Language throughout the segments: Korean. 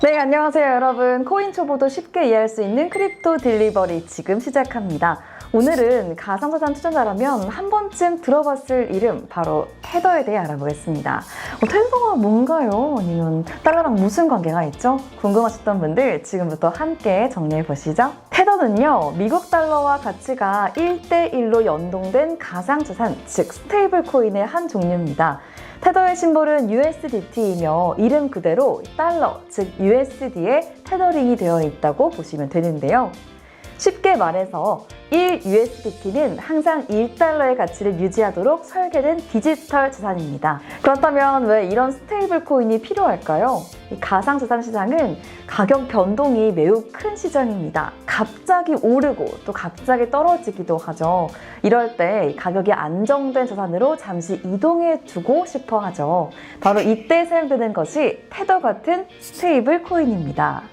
네, 안녕하세요, 여러분. 코인 초보도 쉽게 이해할 수 있는 크립토 딜리버리 지금 시작합니다. 오늘은 가상자산 투자자라면 한 번쯤 들어봤을 이름, 바로 테더에 대해 알아보겠습니다. 어, 테더가 뭔가요? 아니면 달러랑 무슨 관계가 있죠? 궁금하셨던 분들 지금부터 함께 정리해 보시죠. 테더는요, 미국 달러와 가치가 1대1로 연동된 가상자산, 즉 스테이블 코인의 한 종류입니다. 테더의 심볼은 USDT이며 이름 그대로 달러, 즉 USD에 테더링이 되어 있다고 보시면 되는데요. 쉽게 말해서 1 USDT는 항상 1달러의 가치를 유지하도록 설계된 디지털 자산입니다. 그렇다면 왜 이런 스테이블 코인이 필요할까요? 이 가상자산 시장은 가격 변동이 매우 큰 시장입니다. 갑자기 오르고 또 갑자기 떨어지기도 하죠. 이럴 때 가격이 안정된 자산으로 잠시 이동해 두고 싶어 하죠. 바로 이때 사용되는 것이 테더 같은 스테이블 코인입니다.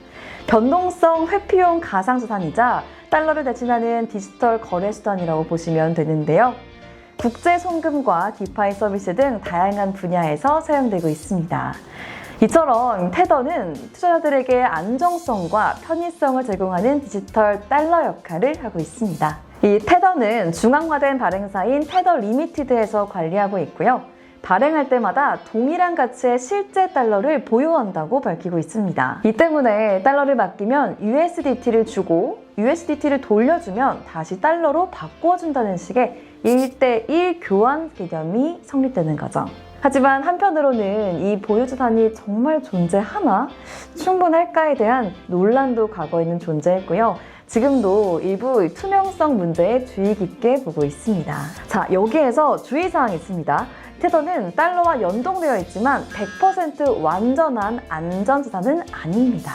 변동성 회피용 가상자산이자 달러를 대신하는 디지털 거래 수단이라고 보시면 되는데요. 국제 송금과 디파이 서비스 등 다양한 분야에서 사용되고 있습니다. 이처럼 테더는 투자자들에게 안정성과 편의성을 제공하는 디지털 달러 역할을 하고 있습니다. 이 테더는 중앙화된 발행사인 테더 리미티드에서 관리하고 있고요. 발행할 때마다 동일한 가치의 실제 달러를 보유한다고 밝히고 있습니다. 이 때문에 달러를 맡기면 USDT를 주고 USDT를 돌려주면 다시 달러로 바꿔준다는 식의 1대1 교환 개념이 성립되는 거죠. 하지만 한편으로는 이 보유자산이 정말 존재하나? 충분할까에 대한 논란도 과거에는 존재했고요. 지금도 일부 투명성 문제에 주의 깊게 보고 있습니다. 자, 여기에서 주의사항이 있습니다. 테더는 달러와 연동되어 있지만 100% 완전한 안전자산은 아닙니다.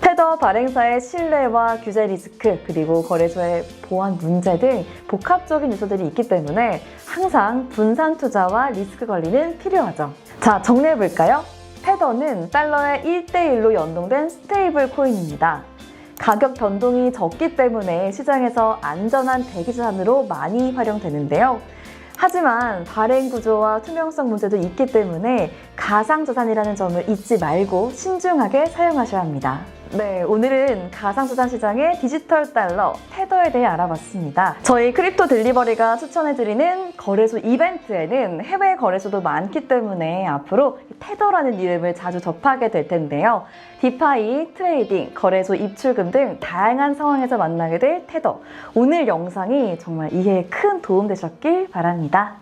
테더 발행사의 신뢰와 규제 리스크 그리고 거래소의 보안 문제 등 복합적인 요소들이 있기 때문에 항상 분산 투자와 리스크 관리는 필요하죠. 자, 정리해 볼까요? 테더는 달러의 1대1로 연동된 스테이블 코인입니다. 가격 변동이 적기 때문에 시장에서 안전한 대기자산으로 많이 활용되는데요. 하지만 발행 구조와 투명성 문제도 있기 때문에 가상자산이라는 점을 잊지 말고 신중하게 사용하셔야 합니다. 네, 오늘은 가상자산 시장의 디지털 달러 테더에 대해 알아봤습니다. 저희 크립토 딜리버리가 추천해드리는 거래소 이벤트에는 해외 거래소도 많기 때문에 앞으로 테더라는 이름을 자주 접하게 될 텐데요. 디파이, 트레이딩, 거래소 입출금 등 다양한 상황에서 만나게 될 테더. 오늘 영상이 정말 이해에 큰 도움 되셨길 바랍니다.